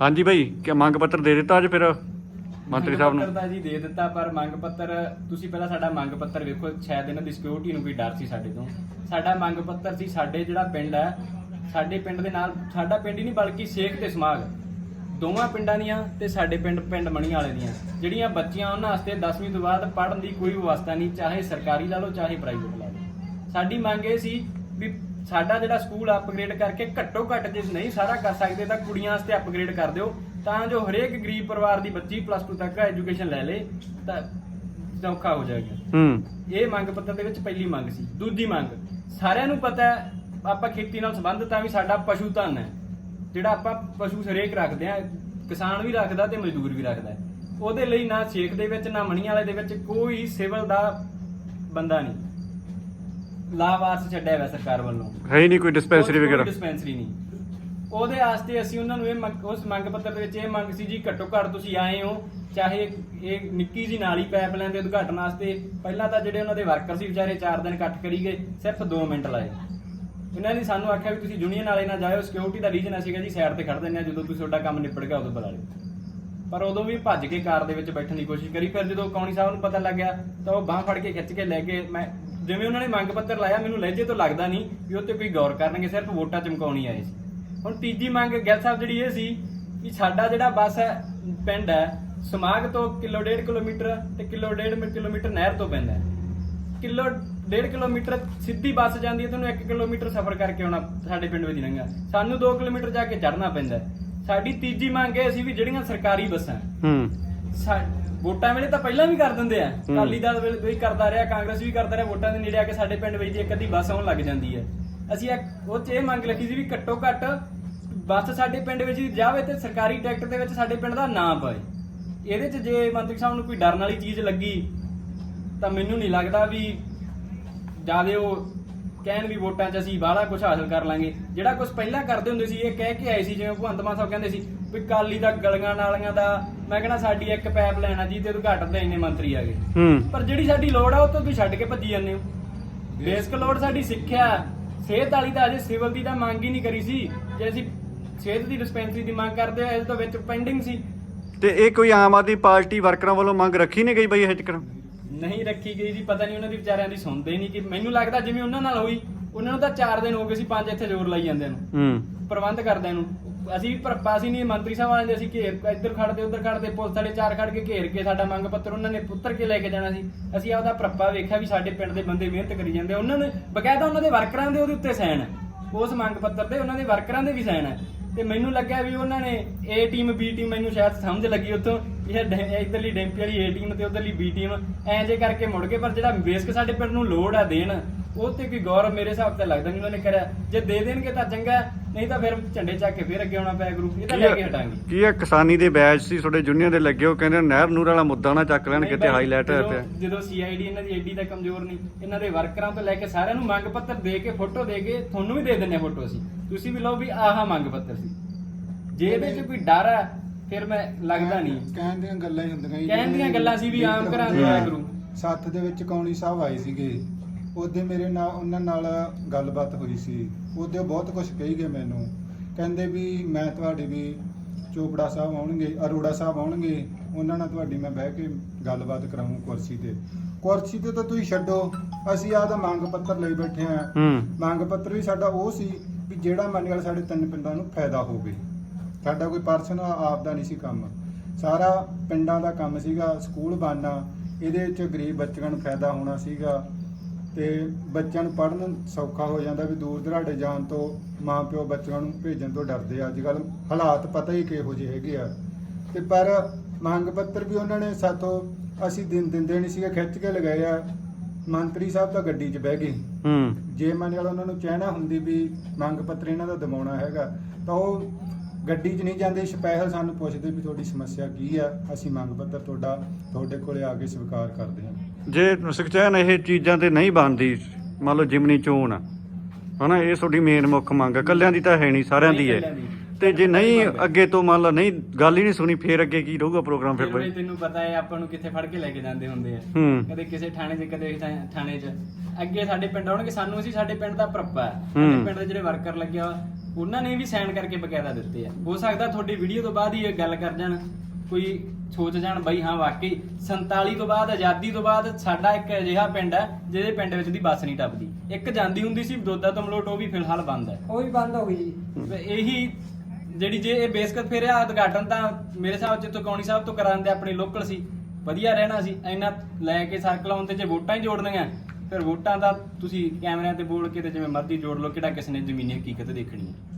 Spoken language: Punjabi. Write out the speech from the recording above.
ਹਾਂਜੀ ਬਾਈ ਕਿ ਮੰਗ ਪੱਤਰ ਦੇ ਦਿੱਤਾ ਅੱਜ ਫਿਰ ਮੰਤਰੀ ਸਾਹਿਬ ਮੰਗ ਨੂੰ? ਪੱਤਰ ਤਾਂ ਜੀ ਦੇ ਦਿੱਤਾ ਪਰ ਮੰਗ ਪੱਤਰ ਤੁਸੀਂ ਪਹਿਲਾਂ ਸਾਡਾ ਮੰਗ ਪੱਤਰ ਵੇਖੋ ਸ਼ਾਇਦ ਇਹਨਾਂ ਦੀ ਸਿਕਿਉਰਿਟੀ ਨੂੰ ਕੋਈ ਡਰ ਸੀ ਸਾਡੇ ਤੋਂ। ਸਾਡਾ ਮੰਗ ਪੱਤਰ ਸੀ ਸਾਡੇ ਜਿਹੜਾ ਪਿੰਡ ਹੈ ਸਾਡੇ ਪਿੰਡ ਦੇ ਨਾਲ ਸਾਡਾ ਪਿੰਡ ਹੀ ਨਹੀਂ ਬਲਕਿ ਸੇਖ ਤੇ ਸਮਾਗ। ਦੋਵਾਂ ਪਿੰਡਾਂ ਦੀਆਂ ਤੇ ਸਾਡੇ ਪਿੰਡ ਪਿੰਡ ਮਣੀ ਵਾਲੇ ਦੀਆਂ। ਜਿਹੜੀਆਂ ਬੱਚੀਆਂ ਉਹਨਾਂ ਵਾਸਤੇ 10ਵੀਂ ਤੋਂ ਬਾਅਦ ਪੜ੍ਹਨ ਦੀ ਕੋਈ ਵਿਵਸਥਾ ਨਹੀਂ ਚਾਹੇ ਸਰਕਾਰੀ ਲਾ ਲਓ ਚਾਹੇ ਪ੍ਰਾਈਵੇਟ ਲਾ ਲਓ। ਸਾਡੀ ਮੰਗ ਇਹ ਸੀ ਵੀ ਸਾਡਾ ਜਿਹੜਾ ਸਕੂਲ ਅਪਗ੍ਰੇਡ ਕਰਕੇ ਘੱਟੋ ਘੱਟ ਜੇ ਨਹੀਂ ਸਾਰਾ ਕਰ ਸਕਦੇ ਤਾਂ ਕੁੜੀਆਂ ਵਾਸਤੇ ਅਪਗ੍ਰੇਡ ਕਰ ਦਿਓ। ਤਾਂ ਜੋ ਹਰੇਕ ਗਰੀਬ ਪਰਿਵਾਰ ਦੀ ਬੱਚੀ ਪਲੱਸ 2 ਤੱਕ ਐਜੂਕੇਸ਼ਨ ਲੈ ਲੇ ਤਾਂ ਸੌਖਾ ਹੋ ਜਾਏਗਾ। ਹੂੰ। ਇਹ ਮੰਗ ਪੱਤਰ ਦੇ ਵਿੱਚ ਪਹਿਲੀ ਮੰਗ ਸੀ। ਦੂਜੀ ਮੰਗ ਸਾਰਿਆਂ ਨੂੰ ਪਤਾ ਹੈ ਆਪਾਂ ਖੇਤੀ ਨਾਲ ਸੰਬੰਧਿਤ ਆ ਵੀ ਸਾਡਾ ਪਸ਼ੂ ਧਨ ਹੈ। ਜਿਹੜਾ ਆਪਾਂ ਪਸ਼ੂ ਹਰੇਕ ਰੱਖਦੇ ਆ ਕਿਸਾਨ ਵੀ ਰੱਖਦਾ ਤੇ ਮਜ਼ਦੂਰ ਵੀ ਰੱਖਦਾ। ਉਹਦੇ ਲਈ ਨਾ ਛੇਕ ਦੇ ਵਿੱਚ ਨਾ ਮਣੀ ਵਾਲੇ ਦੇ ਵਿੱਚ ਕੋਈ ਸਿਵਲ ਦਾ ਬੰਦਾ ਨਹੀਂ। ਲਾਵਾਰਸ ਛੱਡਿਆ ਹੋਇਆ ਸਰਕਾਰ ਵੱਲੋਂ। ਹੈ ਹੀ ਨਹੀਂ ਕੋਈ ਡਿਸਪੈਂਸਰੀ ਵਗੈਰਾ। ਡਿਸਪੈਂਸਰੀ ਨਹੀਂ। ਉਹਦੇ ਵਾਸਤੇ ਅਸੀਂ ਉਹਨਾਂ ਨੂੰ ਇਹ ਮੰਗ- ਉਸ ਮੰਗ ਪੱਤਰ ਦੇ ਵਿੱਚ ਇਹ ਮੰਗ ਸੀ ਜੀ ਘੱਟੋ ਘੱਟ ਤੁਸੀਂ ਆਏ ਹੋ ਚਾਹੇ ਇਹ ਨਿੱਕੀ ਜੀ ਨਾਲੀ ਪਾਈਪਲਾਈਨ ਦੇ ਉਦਘਾਟਨ ਵਾਸਤੇ ਪਹਿਲਾਂ ਤਾਂ ਜਿਹੜੇ ਉਹਨਾਂ ਦੇ ਵਰਕਰ ਸੀ ਵਿਚਾਰੇ 4 ਦਿਨ ਕੱਟ ਕਰੀ ਗਏ ਸਿਰਫ 2 ਮਿੰਟ ਲਾਏ। ਇਹਨਾਂ ਨੇ ਸਾਨੂੰ ਆਖਿਆ ਵੀ ਤੁਸੀਂ ਵਾਲੇ ਨਾਲ ਜਾਇਓ ਸਿਕਿਉਰਿਟੀ ਦਾ ਰੀਜਨ ਸੀਗਾ ਜੀ ਸਾਈਡ ਤੇ ਖੜ ਦਿੰਦੇ ਆ ਜਦੋਂ ਤੁਸੀਂ ਤੁਹਾਡਾ ਕੰਮ ਨਿਬੜ ਗਿਆ ਉਦੋਂ ਬੁਲਾ ਲਿਓ। ਪਰ ਉਦੋਂ ਵੀ ਭੱਜ ਕੇ ਕਾਰ ਦੇ ਵਿੱਚ ਬੈਠਣ ਦੀ ਕੋਸ਼ਿਸ਼ ਕਰੀ ਫਿਰ ਜਦੋਂ ਕੌਣੀ ਸਾਹਿਬ ਨੂੰ ਪਤਾ ਲੱਗਿਆ ਤਾਂ ਉਹ ਬਾਹ ਫੜ ਕੇ ਖਿੱਚ ਕੇ ਲੈ ਕੇ ਮੈਂ ਜਿਵੇਂ ਉਹਨਾਂ ਨੇ ਮੰਗ ਪੱਤਰ ਲਾਇਆ ਮੈਨੂੰ ਲਹਿਜੇ ਤੋਂ ਲੱਗਦਾ ਨਹੀਂ ਵੀ ਉਹ ਤੇ ਕੋਈ ਗੌਰ ਕਰਨਗੇ ਸਿਰਫ ਵੋਟਾਂ ਚਮਕਾਉਣੀ ਆਏ ਸੀ। ਹੁਣ ਤੀਜੀ ਮੰਗ ਗਿੱਲ ਸਾਹਿਬ ਜਿਹੜੀ ਇਹ ਸੀ ਕਿ ਸਾਡਾ ਜਿਹੜਾ ਬੱਸ ਹੈ ਪਿੰਡ ਹੈ ਸਮਾਗ ਤੋਂ ਕਿਲੋ ਡੇਢ ਕਿਲੋਮੀਟਰ ਤੇ ਕਿਲੋ ਡੇਢ ਮੀ- ਕਿਲੋਮੀਟਰ ਨਹਿਰ ਤੋਂ ਪੈਂਦਾ ਕਿਲੋ ਡੇਢ ਕਿਲੋਮੀਟਰ ਸਿੱਧੀ ਬੱਸ ਜਾਂਦੀ ਹੈ ਤੁਹਾਨੂੰ 1 ਕਿਲੋਮੀਟਰ ਸਫ਼ਰ ਕਰਕੇ ਆਉਣਾ ਸਾਡੇ ਪਿੰਡ ਵਿੱਚ ਲੰਘਾ ਸਾਨੂੰ 2 ਕਿਲੋਮੀਟਰ ਜਾ ਕੇ ਚੜ੍ਹਨਾ ਪੈਂਦਾ। ਸਾਡੀ ਤੀਜੀ ਮੰਗ ਇਹ ਸੀ ਵੀ ਜਿਹੜੀਆਂ ਸਰਕਾਰੀ ਬੱਸਾਂ ਹੂੰ। ਵੋਟਾਂ ਵੇਲੇ ਤਾਂ ਪਹਿਲਾਂ ਵੀ ਕਰ ਦਿੰਦੇ ਆ। ਅਕਾਲੀ ਦਲ ਵੇਲੇ ਵੀ ਕਰਦਾ ਰਿਹਾ ਕਾਂਗਰਸ ਵੀ ਕਰਦਾ ਰਿਹਾ ਵੋਟਾਂ ਦੇ ਨੇੜੇ ਆ ਕੇ ਸਾਡੇ ਪਿੰਡ ਵਿੱਚ ਦੀ ਇੱਕ ਅੱਧੀ ਬੱਸ ਆਉਣ ਲੱਗ ਜਾਂਦੀ ਹੈ। ਅਸੀਂ ਇੱਕ- ਉਹ ਚ ਇਹ ਮੰਗ ਰੱਖੀ ਸੀ ਵੀ ਘੱਟੋ ਘੱਟ ਬੱਸ ਸਾਡੇ ਪਿੰਡ ਵਿੱਚ ਜਾਵੇ ਤੇ ਸਰਕਾਰੀ ਟਿਕਟ ਦੇ ਵਿੱਚ ਸਾਡੇ ਪਿੰਡ ਦਾ ਨਾਂ ਪਏ। ਇਹਦੇ ਚ ਜੇ ਮੰਤਰੀ ਸਾਹਿਬ ਨੂੰ ਕੋਈ ਡਰਨ ਵਾਲੀ ਚੀਜ਼ ਲੱਗੀ ਤਾਂ ਮੈਨੂੰ ਨਹੀਂ ਲੱਗਦਾ ਵੀ ਜਿਆਦੇ ਉਹ ਕਹਿਣ ਵੀ ਵੋਟਾਂ 'ਚ ਅਸੀਂ ਬਾਹਲਾ ਕੁਝ ਹਾਸਲ ਕਰ ਲਾਂਗੇ। ਜਿਹੜਾ ਕੁਝ ਪਹਿਲਾਂ ਕਰਦੇ ਹੁੰਦੇ ਸੀ ਇਹ ਕਹਿ ਕੇ ਆਏ ਸੀ ਜਿਵੇਂ ਭਗਵੰਤ ਮਾਨ ਸਾਹਿਬ ਕਹਿੰਦੇ ਸੀ ਵੀ ਕਾਲੀ ਦਾ ਗਲੀਆਂ ਨਾਲੀਆਂ ਦਾ ਮੈਂ ਕਹਿੰਦਾ ਸਾਡੀ ਇੱਕ ਪਾਈਪ ਲਾਈਨ ਆ ਜੀ ਤੇ ਉਦਘਾਟਨ ਦੇ ਇੰਨੇ ਮੰਤਰੀ ਆ ਗਏ ਹੂੰ। ਪਰ ਜਿਹੜੀ ਸਾਡੀ ਲੋੜ ਆ ਉਹ ਤੋਂ ਤੁਸੀਂ ਛੱਡ ਕੇ ਭੱਜੀ ਜਾਂਦੇ ਹੋ। ਬੇਸਿਕ ਲੋੜ ਸਾਡੀ ਸਿੱਖਿਆ ਸਿਹਤ ਵਾਲੀ ਤਾਂ ਅਜੇ ਸਿਵਲ ਦੀ ਤਾਂ ਮੰਗ ਹੀ ਨਹੀਂ ਕਰੀ ਸੀ। ਜੇ ਅਸੀਂ ਸਿਹਤ ਦੀ ਡਿਸਪੈਂਸਰੀ ਦੀ ਮੰਗ ਕਰਦੇ ਆ ਇਸ ਤੋਂ ਵਿੱਚ ਪੈਂਡਿੰਗ ਸੀ। ਤੇ ਇਹ ਕੋਈ ਆਮ ਆਦਮੀ ਪਾਰਟੀ ਵਰਕਰਾਂ ਵੱਲੋਂ ਮੰਗ ਰੱਖੀ ਨਹੀਂ ਗਈ ਬਾਈ ਇਹ ਚੱਕਰ ਨਹੀਂ ਰੱਖੀ ਗਈ ਜੀ ਪਤਾ ਨਹੀਂ ਉਹਨਾਂ ਦੀ ਵਿਚਾਰਿਆਂ ਦੀ ਸੁਣਦੇ ਨਹੀਂ ਕਿ ਮੈਨੂੰ ਲੱਗਦਾ ਜਿਵੇਂ ਉਹਨਾਂ ਨਾਲ ਹੋਈ ਉਹਨਾਂ ਨੂੰ ਤਾਂ 4 ਦਿਨ ਹੋ ਗਏ ਸੀ ਪੰਜ ਇੱਥੇ ਜ਼ੋਰ ਲਾਈ ਜਾਂਦੇ ਨੂੰ। ਹੂੰ। ਪ੍ਰਬੰਧ ਕਰਦਿਆਂ ਨੂੰ। ਅਸੀਂ ਵੀ ਭਰਪਾ ਸੀ ਨਹੀਂ ਮੰਤਰੀ ਸਾਹਿਬ ਆਏ ਅਸੀਂ ਘੇਰ ਇੱਧਰ ਖੜਦੇ ਉੱਧਰ ਖੜਦੇ ਪੁਲਿਸ ਵਾਲੇ ਚਾਰ ਖੜ ਕੇ ਘੇਰ ਕੇ ਸਾਡਾ ਮੰਗ ਪੱਤਰ ਉਹਨਾਂ ਨੇ ਪੁੱਤਰ ਕੇ ਲੈ ਕੇ ਜਾਣਾ ਸੀ। ਅਸੀਂ ਆਪਦਾ ਭਰਪਾ ਵੇਖਿਆ ਵੀ ਸਾਡੇ ਪਿੰਡ ਦੇ ਬੰਦੇ ਮਿਹਨਤ ਕਰੀ ਜਾਂਦੇ ਉਹਨਾਂ ਨੇ ਬਕਾਇਦਾ ਉਹਨਾਂ ਦੇ ਵਰਕਰਾਂ ਦੇ ਉਹਦੇ ਉੱਤੇ ਸਾਈਨ ਹੈ। ਉਸ ਮੰਗ ਪੱਤਰ ਤੇ ਉਹਨਾਂ ਦੇ ਵਰਕਰਾਂ ਦੇ ਵੀ ਸਾਈਨ ਹੈ। ਤੇ ਮੈਨੂੰ ਲੱਗਿਆ ਵੀ ਉਹਨਾਂ ਨੇ ਏ ਟੀਮ ਬੀ ਟੀਮ ਮੈਨੂੰ ਸ਼ਾਇਦ ਸਮਝ ਲੱਗੀ ਉੱਥੋਂ ਇਹ ਡ- ਇਧਰਲੀ ਡੈਂਪੀ ਵਾਲੀ ਏ ਟੀਮ ਤੇ ਉਧਰਲੀ ਬੀ ਟੀਮ ਐਂ ਜੇ ਕਰਕੇ ਮੁੜ ਕੇ ਪਰ ਜਿਹੜਾ ਬੇਸਕ ਸਾਡੇ ਪਿੰਡ ਨੂੰ ਲੋੜ ਆ ਦੇਣ ਉਹ ਤੇ ਕੋਈ ਗੌਰ ਮੇਰੇ ਹਿਸਾਬ ਤੇ ਲੱਗਦਾ ਨਹੀਂ ਉਹਨਾਂ ਨੇ ਕਰਿਆ। ਜੇ ਦੇ ਦੇਣਗੇ ਤਾਂ ਚੰਗਾ ਨਹੀਂ ਤਾਂ ਫਿਰ ਝੰਡੇ ਚੱਕ ਕੇ ਫਿਰ ਅੱਗੇ ਆਉਣਾ ਪਿਆ ਗੁਰੂ। ਇਹ ਤਾਂ ਲੈ ਕੇ ਹਟਾਂਗੇ। ਕੀ ਇਹ ਕਿਸਾਨੀ ਦੇ ਬੈਚ ਸੀ ਤੁਹਾਡੇ ਜੁਨੀਅਰ ਦੇ ਲੱਗੇ ਉਹ ਕਹਿੰਦੇ ਨਹਿਰ ਨੂਰ ਵਾਲਾ ਮੁੱਦਾ ਨਾ ਚੱਕ ਲੈਣ ਨਹੀਂ ਕਿਤੇ ਹਾਈਲਾਈਟ ਹੋਇਆ ਜਦੋਂ- ਪਿਆ। ਜਦੋਂ ਸੀਆਈਡੀ ਇਹਨਾਂ ਦੀ ਐਡੀ ਤਾਂ ਕਮਜ਼ੋਰ ਨਹੀਂ ਇਹਨਾਂ ਦੇ ਵਰਕਰਾਂ ਤੋਂ ਲੈ ਕੇ ਸਾਰਿਆਂ ਨੂੰ ਮੰਗ ਪੱਤਰ ਦੇ ਕੇ ਫੋਟੋ ਦੇ ਕੇ ਤੁਹਾਨੂੰ ਵੀ ਦੇ ਦਿੰਨੇ ਫੋਟੋ ਅਸੀਂ। ਤੁਸੀਂ ਵੀ ਲਓ ਵੀ ਆਹ ਮੰਗ ਪੱਤਰ ਸੀ। ਜੇ ਇਹਦੇ 'ਚ ਕੋਈ ਡਰ ਹੈ ਫਿਰ ਮੈਂ ਲੱਗਦਾ ਨਹੀਂ। ਕਹਿਣ ਦੀਆਂ ਗੱਲਾਂ ਹੀ ਹੁੰਦੀਆਂ ਜੀ। ਕਹਿਣ ਦੀਆਂ ਗੱਲਾਂ ਸੀ ਵੀ ਆਮ ਘਰਾਂ ਦੇ ਆਇਆ ਕਰੂ ਸੱਤ ਦੇ ਵਿੱਚ ਕੌਣੀ ਸਾਹਿਬ ਆਏ ਸੀਗੇ। ਉਹਦੇ ਮੇਰੇ ਨਾਲ ਉਹਨਾਂ ਨਾਲ ਗੱਲਬਾਤ ਹੋਈ ਸੀ। ਉਹਦੇ ਬਹੁਤ ਕੁਝ ਕਹੀ ਗਏ ਮੈਨੂੰ। ਕਹਿੰਦੇ ਵੀ ਮੈਂ ਤੁਹਾਡੇ ਵੀ ਚੋਪੜਾ ਸਾਹਿਬ ਆਉਣਗੇ ਅਰੋੜਾ ਸਾਹਿਬ ਆਉਣਗੇ। ਉਹਨਾਂ ਨਾਲ ਤੁਹਾਡੀ ਮੈਂ ਬਹਿ ਕੇ ਗੱਲਬਾਤ ਕਰਾਉਂ ਕੁਰਸੀ ਤੇ। ਕੁਰਸੀ ਤੇ ਤਾਂ ਤੁਸੀਂ ਛੱਡੋ। ਅਸੀਂ ਆਪਦਾ ਮੰਗ ਪੱਤਰ ਲਈ ਬੈਠੇ ਆ ਮੰਗ ਪੱਤਰ ਵੀ ਸਾਡਾ ਉਹ ਸੀ ਵੀ ਜਿਹੜਾ ਮੰਨ ਗੱਲ ਸਾਡੇ ਤਿੰਨ ਪਿੰਡਾਂ ਨੂੰ ਫਾਇਦਾ ਹੋਵੇ। ਸਾਡਾ ਕੋਈ ਪਰਸਨਲ ਆਪ ਦਾ ਨਹੀਂ ਸੀ ਕੰਮ। ਸਾਰਾ ਪਿੰਡਾਂ ਦਾ ਕੰਮ ਸੀਗਾ, ਸਕੂਲ ਬਣਨਾ, ਇਹਦੇ ਵਿੱਚ ਗਰੀਬ ਬੱਚਿਆਂ ਨੂੰ ਫਾਇਦਾ ਹੋਣਾ ਸੀਗਾ। ਤੇ ਬੱਚਿਆਂ ਨੂੰ ਪੜ੍ਹਨ ਸੌਖਾ ਹੋ ਜਾਂਦਾ ਵੀ ਦੂਰ ਦਰਾਡੇ ਜਾਣ ਤੋਂ ਮਾਂ ਪਿਓ ਬੱਚਿਆਂ ਨੂੰ ਭੇਜਣ ਤੋਂ ਡਰਦੇ ਆ। ਅੱਜ ਕੱਲ ਹਾਲਾਤ ਪਤਾ ਹੀ ਕਿਹੋ ਜਿਹੇ ਹੈਗੇ ਆ। ਤੇ ਪਰ ਮੰਗ ਪੱਤਰ ਵੀ ਉਹਨਾਂ ਨੇ ਸਾਥੋਂ ਅਸੀਂ ਦਿਨ ਦਿੰਦੇ ਨਹੀਂ ਸੀਗੇ, ਖਿੱਚ ਕੇ ਲਗਾਏ ਆ। ਮੰਤਰੀ ਸਾਹਿਬ ਤਾਂ ਗੱਡੀ 'ਚ ਬਹਿ ਗਏ। ਹੂੰ। ਜੇ ਮੰਨ ਲਓ ਉਹਨਾਂ ਨੂੰ ਕਹਿਣਾ ਹੁੰਦੀ ਵੀ ਮੰਗ ਪੱਤਰ ਇਹਨਾਂ ਦਾ ਦਬਾਉਣਾ ਹੈਗਾ ਤਾਂ ਉਹ ਗੱਡੀ 'ਚ ਨਹੀਂ ਜਾਂਦੇ ਸਪੈਸ਼ਲ ਸਾਨੂੰ ਪੁੱਛਦੇ ਵੀ ਤੁਹਾਡੀ ਸਮੱਸਿਆ ਕੀ ਆ ਅਸੀਂ ਮੰਗ ਪੱਤਰ ਤੁਹਾਡਾ ਤੁਹਾਡੇ ਕੋਲੇ ਆ ਕੇ ਸਵੀਕਾਰ ਕਰਦੇ ਹਾਂ। ਜੇ ਸੁਖਚੈਨ ਇਹ ਚੀਜ਼ਾਂ ਤੇ ਨਹੀਂ ਬਣਦੀ ਮੰਨ ਲਓ ਜਿਮਨੀ ਚੋਣ ਆ ਹਨਾ ਇਹ ਤੁਹਾਡੀ ਮੇਨ ਮੁੱਖ ਮੰਗ ਆ ਕੱਲਿਆਂ ਦੀ ਤਾਂ ਹੈ ਨਹੀਂ ਸਾਰਿਆਂ ਦੀ ਹੈ। ਤੇ ਜੇ ਨਹੀਂ ਅੱਗੇ ਤੋਂ ਮੰਨ ਲਓ ਨਹੀਂ ਗੱਲ ਹੀ ਨਹੀਂ ਸੁਣੀ ਫੇਰ ਅੱਗੇ ਕੀ ਰਹੂਗਾ ਪ੍ਰੋਗਰਾਮ ਫਿਰ ਫਿਰ ਬਈ? ਬਾਈ ਤੈਨੂੰ ਪਤਾ ਹੈ ਆਪਾਂ ਨੂੰ ਕਿੱਥੇ ਫੜ ਕੇ ਲੈ ਕੇ ਜਾਂਦੇ ਹੁੰਦੇ ਆ। ਹੂੰ। ਕਦੇ ਕਿਸੇ ਥਾਣੇ 'ਚ ਕਦੇ ਕਿਸੇ ਥਾਣੇ 'ਚ। ਅੱਗੇ ਸਾਡੇ ਪਿੰਡ ਆਉਣਗੇ ਸਾਨੂੰ ਅਸੀਂ ਸਾਡੇ ਪਿੰਡ ਦਾ ਪ੍ਰੱਪਾ ਹੈ। ਸਾਡੇ ਪਿੰਡ ਦੇ ਜਿਹੜੇ ਵਰਕਰ ਲੱਗਿਆ ਉਹਨਾਂ ਨੇ ਵੀ ਸਾਈਨ ਕਰਕੇ ਬਕਾਇਦਾ ਦਿੱਤੇ ਆ। ਹੋ ਸਕਦਾ ਤੁਹਾਡੀ ਵੀਡੀਓ ਤੋਂ ਬਾਅਦ ਹੀ ਇਹ ਗੱਲ ਕਰ ਜਾਣ। ਕੋਈ ਸੋਚ ਜਾਣ ਬਈ ਹਾਂ ਵਾਕਈ 47 ਤੋਂ ਬਾਅਦ ਆਜ਼ਾਦੀ ਤੋਂ ਬਾਅਦ ਸਾਡਾ ਇੱਕ ਅਜਿਹਾ ਪਿੰਡ ਹੈ ਜਿਹਦੇ ਪਿੰਡ ਵਿੱਚ ਦੀ ਬੱਸ ਨਹੀਂ ਟੱਪਦੀ। ਇੱਕ ਜਾਂਦੀ ਹੁੰਦੀ ਸੀ ਦੋਦਾ ਤਮਲੋਟ ਉਹ ਵੀ ਫਿਲਹਾਲ ਬੰਦ ਹੈ। ਉਹ ਵੀ ਬੰਦ ਹੋ ਗਈ ਜੀ। ਤੇ ਇਹੀ ਜਿਹੜੀ ਜੇ ਇਹ ਬੇਸਕਤ ਫਿਰ ਆ ਉਦਘਾਟਨ ਤਾਂ ਮੇਰੇ ਹਿਸਾਬ ਚ ਤਕੌਣੀ ਸਾਹਿਬ ਤੋਂ ਕਰਾਉਂਦੇ ਆਪਣੇ ਲੋਕਲ ਸੀ, ਵਧੀਆ ਰਹਿਣਾ ਸੀ, ਇੰਨਾ ਲੈ ਕੇ ਸਰਕਲ ਆਉਣ ਤੇ ਜੇ ਵੋਟਾਂ ਹੀ ਜੋੜਨੀਆਂ, ਫਿਰ ਵੋਟਾਂ ਦਾ ਤੁਸੀਂ ਕੈਮਰਿਆਂ ਤੇ ਬੋਲ ਕੇ ਤੇ ਜਿਵੇਂ ਮਰਜ਼ੀ ਜੋੜ ਲਓ, ਕਿਹੜਾ ਕਿਸ ਨੇ ਜ਼ਮੀਨੀ ਹਕੀਕਤ ਦੇਖਣੀ ਹੈ